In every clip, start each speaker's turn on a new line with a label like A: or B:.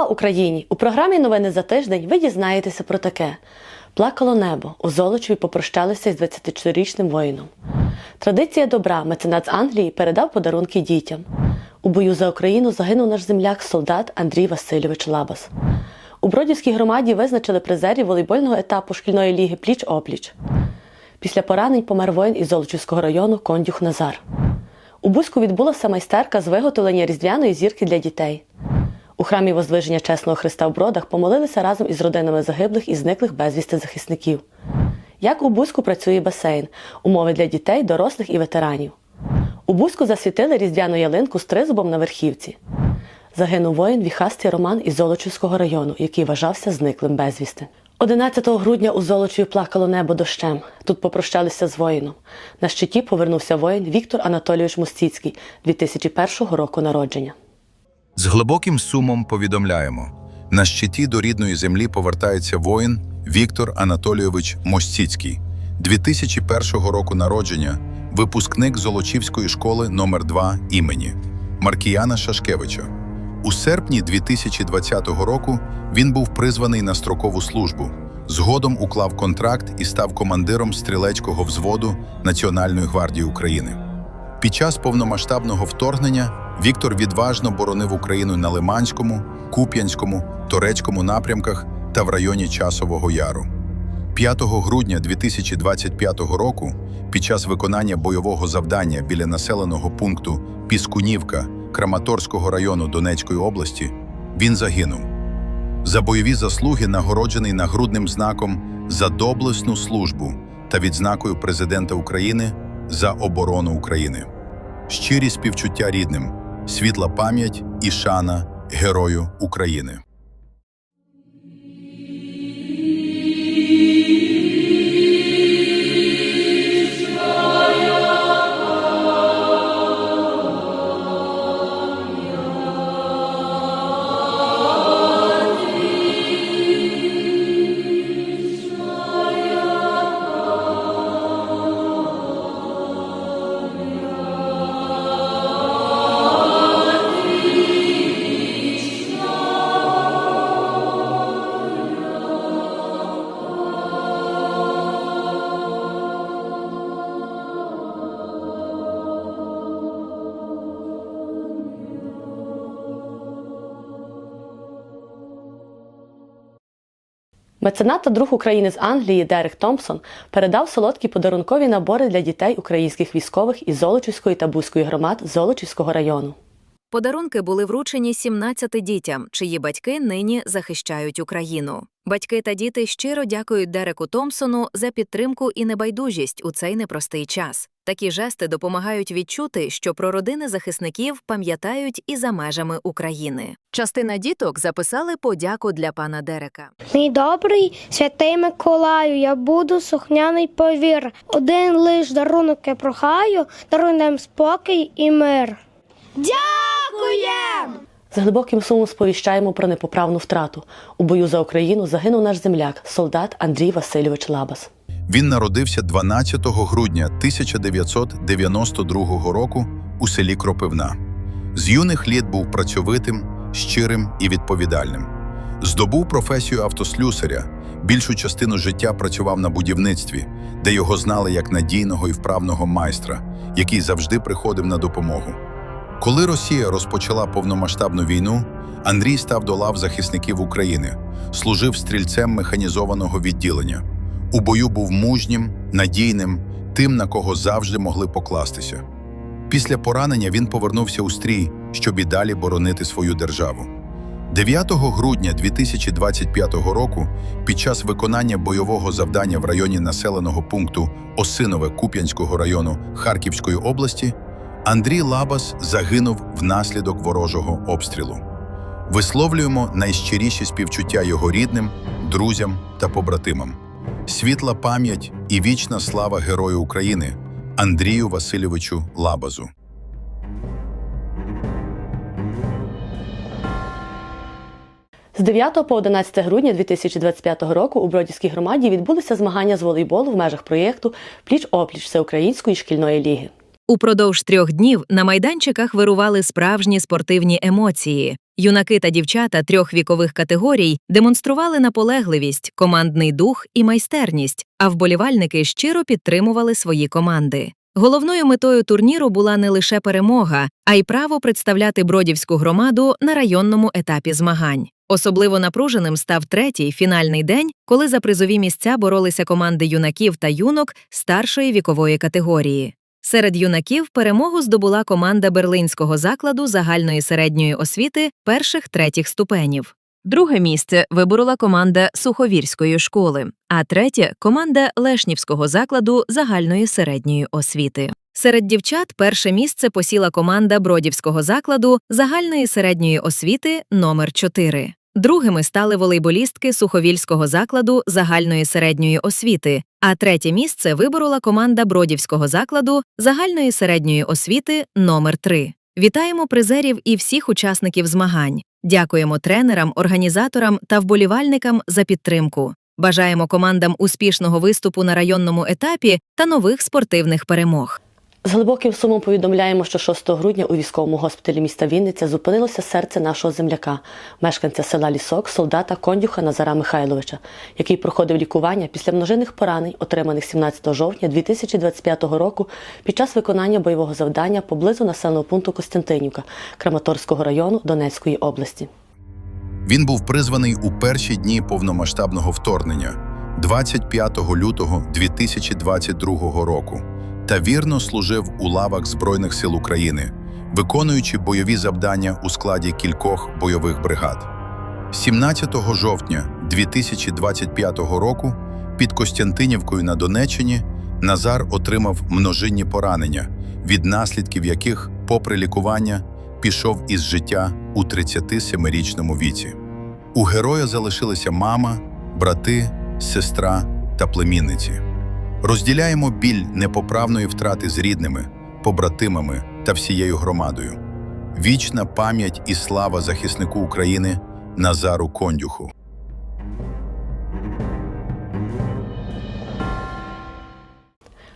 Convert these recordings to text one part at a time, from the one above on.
A: Слава Україні! У програмі Новини за тиждень ви дізнаєтеся про таке: плакало небо. У Золочеві попрощалися з 24-річним воїном. Традиція добра. Меценат з Англії передав подарунки дітям. У бою за Україну загинув наш земляк, солдат Андрій Васильович Лабас. У Бродівській громаді визначили призерів волейбольного етапу шкільної ліги Пліч опліч. Після поранень помер воїн із Золочівського району Кондюх Назар. У Бузьку відбулася майстерка з виготовлення різдвяної зірки для дітей. У храмі Воздвиження Чесного Христа в Бродах помолилися разом із родинами загиблих і зниклих безвісти захисників. Як у Бузьку працює басейн, умови для дітей, дорослих і ветеранів. У Бузьку засвітили різдвяну ялинку з тризубом на верхівці. Загинув воїн Віхастий Роман із Золочівського району, який вважався зниклим безвісти. 11 грудня у Золочеві плакало небо дощем. Тут попрощалися з воїном. На щиті повернувся воїн Віктор Анатолійович Мустіцький 2001 року народження.
B: З глибоким сумом повідомляємо: на щиті до рідної землі повертається воїн Віктор Анатолійович Мостіцький, 2001 року народження, випускник Золочівської школи номер 2 імені Маркіяна Шашкевича. У серпні 2020 року він був призваний на строкову службу. Згодом уклав контракт і став командиром стрілецького взводу Національної гвардії України. Під час повномасштабного вторгнення Віктор відважно боронив Україну на Лиманському, Куп'янському, Торецькому напрямках та в районі Часового Яру. 5 грудня 2025 року, під час виконання бойового завдання біля населеного пункту Піскунівка Краматорського району Донецької області, він загинув. За бойові заслуги нагороджений нагрудним знаком за доблесну службу та відзнакою Президента України за оборону України. Щирі співчуття рідним, світла пам'ять і шана Герою України.
A: Меценат та друг України з Англії Дерек Томпсон передав солодкі подарункові набори для дітей українських військових із Золочівської та Бузької громад Золочівського району.
C: Подарунки були вручені 17 дітям, чиї батьки нині захищають Україну. Батьки та діти щиро дякують Дереку Томпсону за підтримку і небайдужість у цей непростий час. Такі жести допомагають відчути, що про родини захисників пам'ятають і за межами України. Частина діток записали подяку для пана Дерека.
D: Мій добрий святий Миколаю, я буду сухняний повір. Один лиш дарунок я прохаю, даруй нам спокій і мир. Дякуєм!
A: З глибоким сумом сповіщаємо про непоправну втрату. У бою за Україну загинув наш земляк, солдат Андрій Васильович Лабас.
B: Він народився 12 грудня 1992 року у селі Кропивна. З юних літ був працьовитим, щирим і відповідальним. Здобув професію автослюсаря. Більшу частину життя працював на будівництві, де його знали як надійного і вправного майстра, який завжди приходив на допомогу. Коли Росія розпочала повномасштабну війну, Андрій став до лав захисників України, служив стрільцем механізованого відділення. У бою був мужнім, надійним, тим, на кого завжди могли покластися. Після поранення він повернувся у стрій, щоб і далі боронити свою державу. 9 грудня 2025 року, під час виконання бойового завдання в районі населеного пункту Осинове Куп'янського району Харківської області, Андрій Лабас загинув внаслідок ворожого обстрілу. Висловлюємо найщиріші співчуття його рідним, друзям та побратимам. Світла пам'ять і вічна слава Герою України Андрію Васильовичу Лабазу.
A: З 9 по 11 грудня 2025 року у Бродівській громаді відбулися змагання з волейболу в межах проєкту Пліч-опліч Всеукраїнської шкільної ліги.
C: Упродовж трьох днів на майданчиках вирували справжні спортивні емоції. Юнаки та дівчата трьох вікових категорій демонстрували наполегливість, командний дух і майстерність, а вболівальники щиро підтримували свої команди. Головною метою турніру була не лише перемога, а й право представляти бродівську громаду на районному етапі змагань. Особливо напруженим став третій фінальний день, коли за призові місця боролися команди юнаків та юнок старшої вікової категорії. Серед юнаків перемогу здобула команда берлинського закладу загальної середньої освіти перших третіх ступенів. Друге місце виборола команда Суховірської школи, а третє команда Лешнівського закладу загальної середньої освіти. Серед дівчат перше місце посіла команда Бродівського закладу загальної середньої освіти номер 4 Другими стали волейболістки Суховільського закладу загальної середньої освіти, а третє місце виборола команда Бродівського закладу загальної середньої освіти номер 3 Вітаємо призерів і всіх учасників змагань. Дякуємо тренерам, організаторам та вболівальникам за підтримку. Бажаємо командам успішного виступу на районному етапі та нових спортивних перемог.
A: З глибоким сумом повідомляємо, що 6 грудня у військовому госпіталі міста Вінниця зупинилося серце нашого земляка, мешканця села Лісок, солдата Кондюха Назара Михайловича, який проходив лікування після множинних поранень, отриманих 17 жовтня 2025 року під час виконання бойового завдання поблизу населеного пункту Костянтинівка Краматорського району Донецької області.
B: Він був призваний у перші дні повномасштабного вторгнення 25 лютого 2022 року та вірно служив у лавах Збройних сил України, виконуючи бойові завдання у складі кількох бойових бригад. 17 жовтня 2025 року під Костянтинівкою на Донеччині Назар отримав множинні поранення, від наслідків яких, попри лікування, пішов із життя у 37-річному віці. У героя залишилися мама, брати, сестра та племінниці. Розділяємо біль непоправної втрати з рідними, побратимами та всією громадою. Вічна пам'ять і слава захиснику України Назару Кондюху.
A: –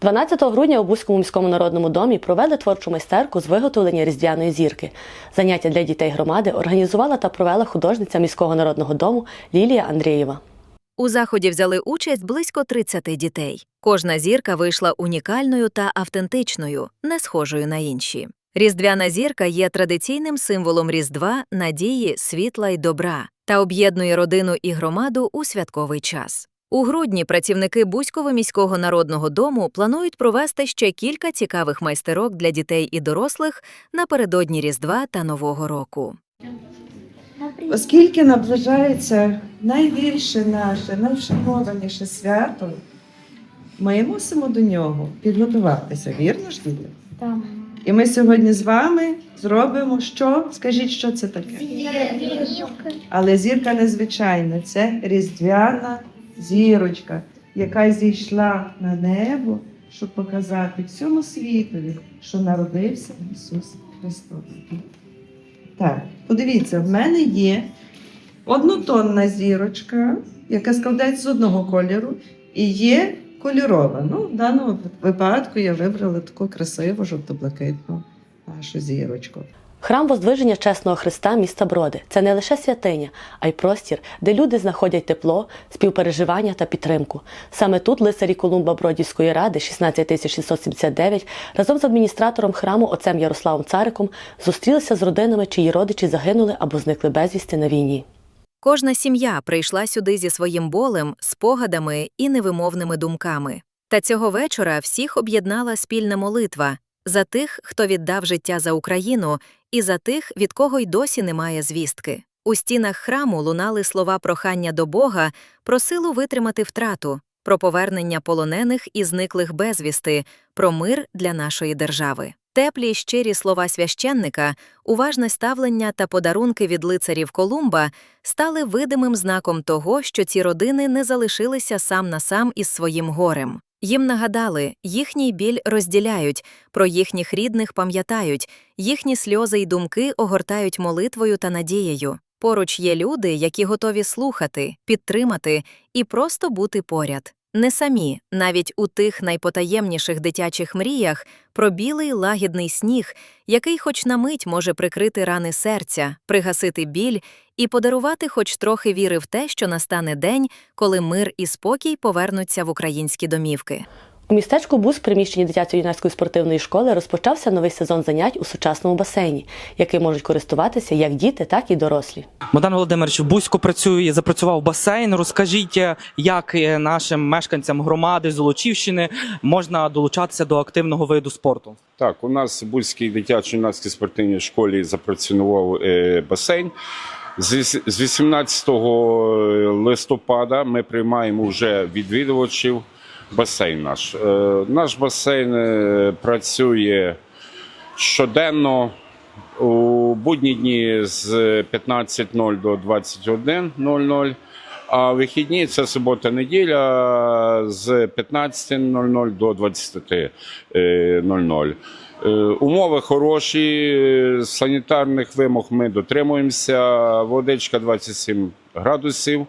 A: 12 грудня у Бузькому міському народному домі провели творчу майстерку з виготовлення різдвяної зірки. Заняття для дітей громади організувала та провела художниця міського народного дому Лілія Андрієва.
C: У заході взяли участь близько 30 дітей. Кожна зірка вийшла унікальною та автентичною, не схожою на інші. Різдвяна зірка є традиційним символом Різдва, надії, світла й добра та об'єднує родину і громаду у святковий час. У грудні працівники Бузького міського народного дому планують провести ще кілька цікавих майстерок для дітей і дорослих напередодні Різдва та Нового року.
E: Оскільки наближається найбільше наше, найвшанованіше свято, ми мусимо до нього підготуватися, вірно ж діти?
D: Так.
E: І ми сьогодні з вами зробимо що? Скажіть, що це таке? Але зірка незвичайна, це різдвяна зірочка, яка зійшла на небо, щоб показати всьому світові, що народився Ісус Христос. Так, подивіться, в мене є однотонна зірочка, яка складається з одного кольору, і є кольорова. Ну, в даному випадку я вибрала таку красиву жовто-блакитну нашу зірочку.
A: Храм Воздвиження Чесного Христа міста Броди це не лише святиня, а й простір, де люди знаходять тепло, співпереживання та підтримку. Саме тут лицарі Колумба Бродівської ради 16679 разом з адміністратором храму отцем Ярославом Цариком зустрілися з родинами, чиї родичі загинули або зникли безвісти на війні.
C: Кожна сім'я прийшла сюди зі своїм болем, спогадами і невимовними думками. Та цього вечора всіх об'єднала спільна молитва за тих, хто віддав життя за Україну, і за тих, від кого й досі немає звістки. У стінах храму лунали слова прохання до Бога про силу витримати втрату, про повернення полонених і зниклих безвісти, про мир для нашої держави. Теплі щирі слова священника, уважне ставлення та подарунки від лицарів Колумба стали видимим знаком того, що ці родини не залишилися сам на сам із своїм горем. Їм нагадали, їхній біль розділяють, про їхніх рідних пам'ятають, їхні сльози й думки огортають молитвою та надією. Поруч є люди, які готові слухати, підтримати і просто бути поряд. Не самі, навіть у тих найпотаємніших дитячих мріях, про білий лагідний сніг, який хоч на мить може прикрити рани серця, пригасити біль і подарувати хоч трохи віри в те, що настане день, коли мир і спокій повернуться в українські домівки.
A: У містечку Бус в приміщенні дитячої юнацької спортивної школи розпочався новий сезон занять у сучасному басейні, яким можуть користуватися як діти, так і дорослі.
F: Богдан Володимирович в Бузьку працює, запрацював басейн. Розкажіть, е, як е, нашим мешканцям громади Золочівщини можна долучатися до активного виду спорту?
G: Так, у нас в Бульській дитячо-юнацькій спортивній школі запрацював е, басейн. З віс- з 18 листопада ми приймаємо вже відвідувачів басейн наш. Е, Наш басейн е, працює щоденно у будні дні з 15.00 до 21.00, а вихідні це субота-неділя з 15.00 до 20.00. Е, Умови хороші, санітарних вимог ми дотримуємося. Водичка 27 градусів,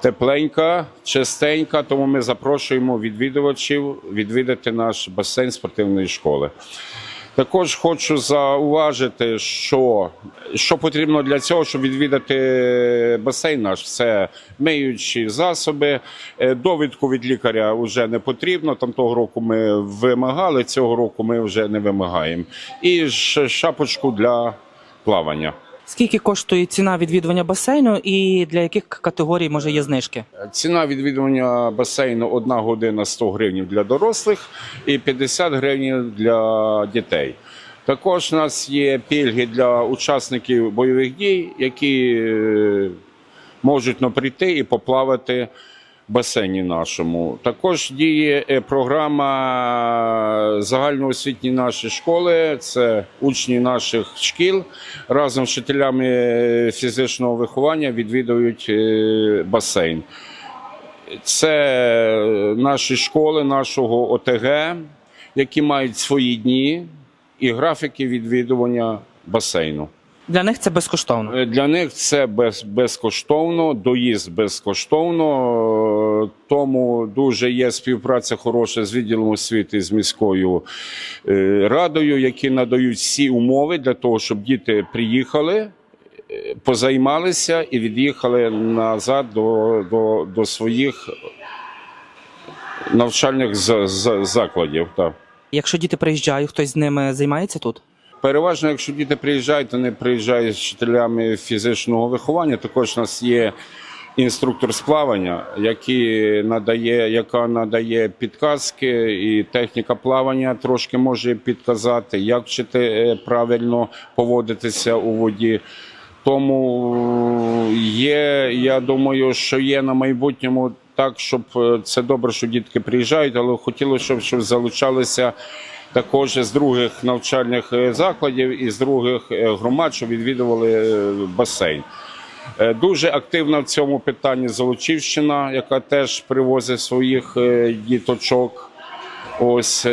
G: тепленька, чистенька, тому ми запрошуємо відвідувачів відвідати наш басейн спортивної школи. Також хочу зауважити, що, що потрібно для цього, щоб відвідати басейн наш, це миючі засоби. Е, Довідку від лікаря вже не потрібно. Там того року ми вимагали, цього року ми вже не вимагаємо. І шапочку для плавання.
F: Скільки коштує ціна відвідування басейну і для яких категорій може є знижки?
G: Ціна відвідування басейну 1 година 100 гривень для дорослих і 50 гривень для дітей. Також у нас є пільги для учасників бойових дій, які е, можуть ну, прийти і поплавати басейні нашому. Також діє е, програма загальноосвітньої нашої школи. Це учні наших шкіл разом з вчителями фізичного виховання відвідують е, басейн. Це наші школи нашого ОТГ, які мають свої дні і графіки відвідування басейну.
F: Для них це безкоштовно.
G: Е, Для них це без, безкоштовно, доїзд безкоштовно. Е, Тому дуже є співпраця хороша з відділом освіти з міською е, радою, які надають всі умови для того, щоб діти приїхали, позаймалися і від'їхали назад до, до, до своїх навчальних за- за- закладів. Так.
F: Якщо діти приїжджають, хтось з ними займається тут?
G: Переважно, якщо діти приїжджають, вони приїжджають з вчителями фізичного виховання. Також у нас є інструктор з плавання, який надає, яка надає підказки, і техніка плавання трошки може підказати, як вчити е, правильно поводитися у воді. Тому є, я думаю, що є на майбутньому так, щоб е, це добре, що дітки приїжджають, але хотілося, щоб, щоб залучалися також з других навчальних е, закладів і з других е, громад, що відвідували е, басейн. Дуже активна в цьому питанні Золочівщина, яка теж привозить своїх діточок. Ось,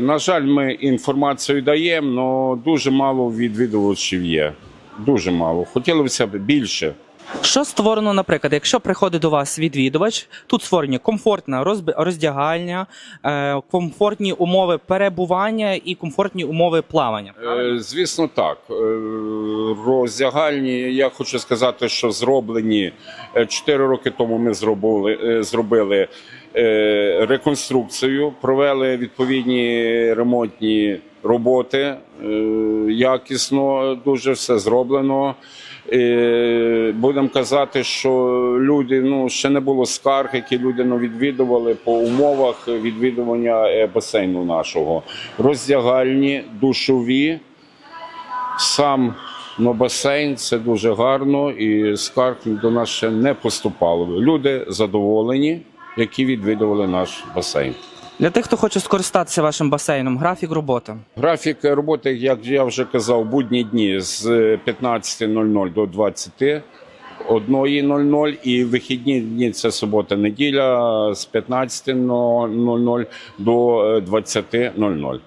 G: на жаль, ми інформацію даємо, але дуже мало відвідувачів є. Дуже мало. Хотілося б більше.
F: Що створено, наприклад, якщо приходить до вас відвідувач, тут створені комфортна роздягальня, е, комфортні умови перебування і комфортні умови плавання.
G: Е, Звісно, так. Е, Роздягальні, я хочу сказати, що зроблені 4 роки тому. Ми зробили, зробили реконструкцію, провели відповідні ремонтні роботи. Якісно, дуже все зроблено. Будемо казати, що люди ну ще не було скарг, які люди ну, відвідували по умовах відвідування е, басейну нашого. Роздягальні, душові. Сам ну, басейн це дуже гарно, і скарг до нас ще не поступало. Люди задоволені, які відвідували наш басейн.
F: Для тих, хто хоче скористатися вашим басейном, графік роботи.
G: Графік роботи, як я вже казав, будні дні з 15.00 до 21.00 і вихідні дні це субота-неділя з 15.00 до е, 20.00.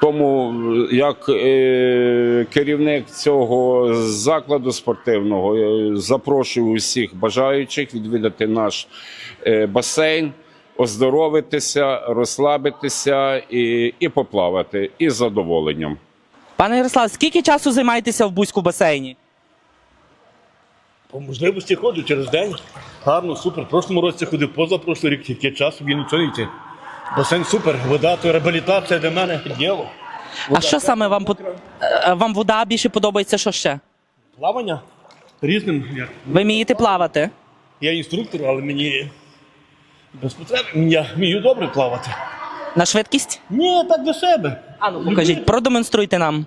G: Тому е, як е, керівник цього закладу спортивного е, запрошую усіх бажаючих відвідати наш е, басейн. Оздоровитися, розслабитися і, і поплавати із задоволенням.
F: Пане Ярослав, скільки часу займаєтеся в Бузьку басейні?
H: По можливості ходжу через день. Гарно, супер. В прошлому році ходив позапрошлий рік, тільки часу він нічого йти. Басейн супер, вода, то реабілітація для мене діло.
F: А що саме вам под- е, вам вода більше подобається? Що ще?
H: Плавання різним. Я,
F: Ви вмієте плавати?
H: я інструктор, але мені без потреби. Я вмію добре плавати.
F: На швидкість?
H: Ні, так для себе.
F: А ну покажіть, продемонструйте нам.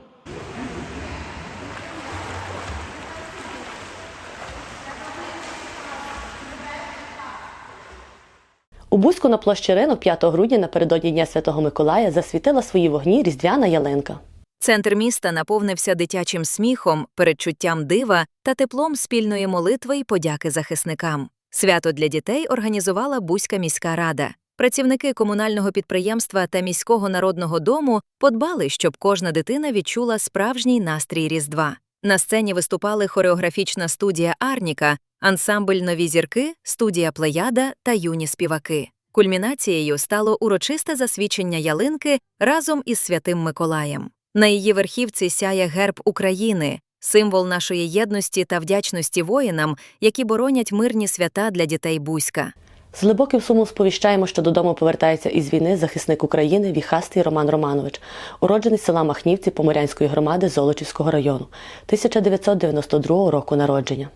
A: У Бузьку на площі ринок 5 грудня напередодні Дня Святого Миколая засвітила свої вогні різдвяна ялинка.
C: Центр міста наповнився дитячим сміхом, передчуттям дива та теплом спільної молитви й подяки захисникам. Свято для дітей організувала Бузька міська рада. Працівники комунального підприємства та міського народного дому подбали, щоб кожна дитина відчула справжній настрій Різдва. На сцені виступали хореографічна студія Арніка, ансамбль Нові зірки, студія Плеяда та юні співаки. Кульмінацією стало урочисте засвідчення ялинки разом із святим Миколаєм. На її верхівці сяє герб України, символ нашої єдності та вдячності воїнам, які боронять мирні свята для дітей Бузька.
A: З глибоким сумом сповіщаємо, що додому повертається із війни захисник України Віхастий Роман Романович, уроджений з села Махнівці Поморянської громади Золочівського району, 1992 року народження.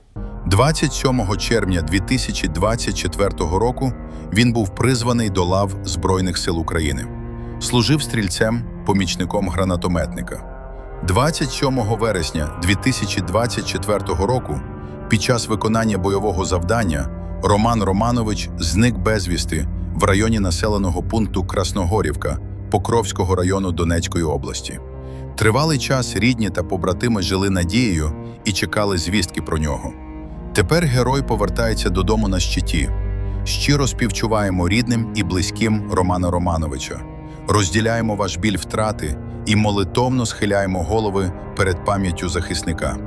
B: 27 червня 2024 року він був призваний до лав Збройних сил України. Служив стрільцем, помічником гранатометника. 27 вересня 2024 року під час виконання бойового завдання Роман Романович зник безвісти в районі населеного пункту Красногорівка Покровського району Донецької області. Тривалий час рідні та побратими жили надією і чекали звістки про нього. Тепер герой повертається додому на щиті. Щиро співчуваємо рідним і близьким Романа Романовича. Розділяємо ваш біль втрати і молитовно схиляємо голови перед пам'яттю захисника.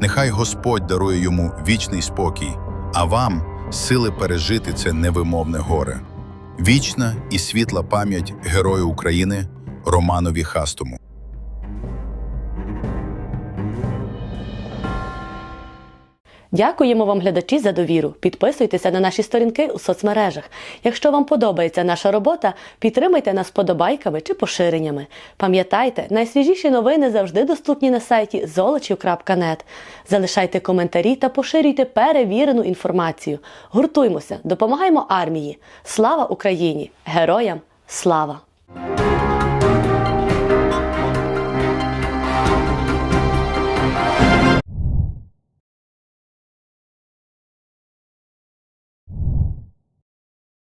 B: Нехай Господь дарує йому вічний спокій, а вам сили пережити це невимовне горе. Вічна і світла пам'ять Герою України Романові Хастому.
A: Дякуємо вам, глядачі, за довіру. Підписуйтеся на наші сторінки у соцмережах. Якщо вам подобається наша робота, підтримайте нас подобайками чи поширеннями. Пам'ятайте, найсвіжіші новини завжди доступні на сайті золочів.нет. Залишайте коментарі та поширюйте перевірену інформацію. Гуртуймося, допомагаємо армії. Слава Україні! Героям слава!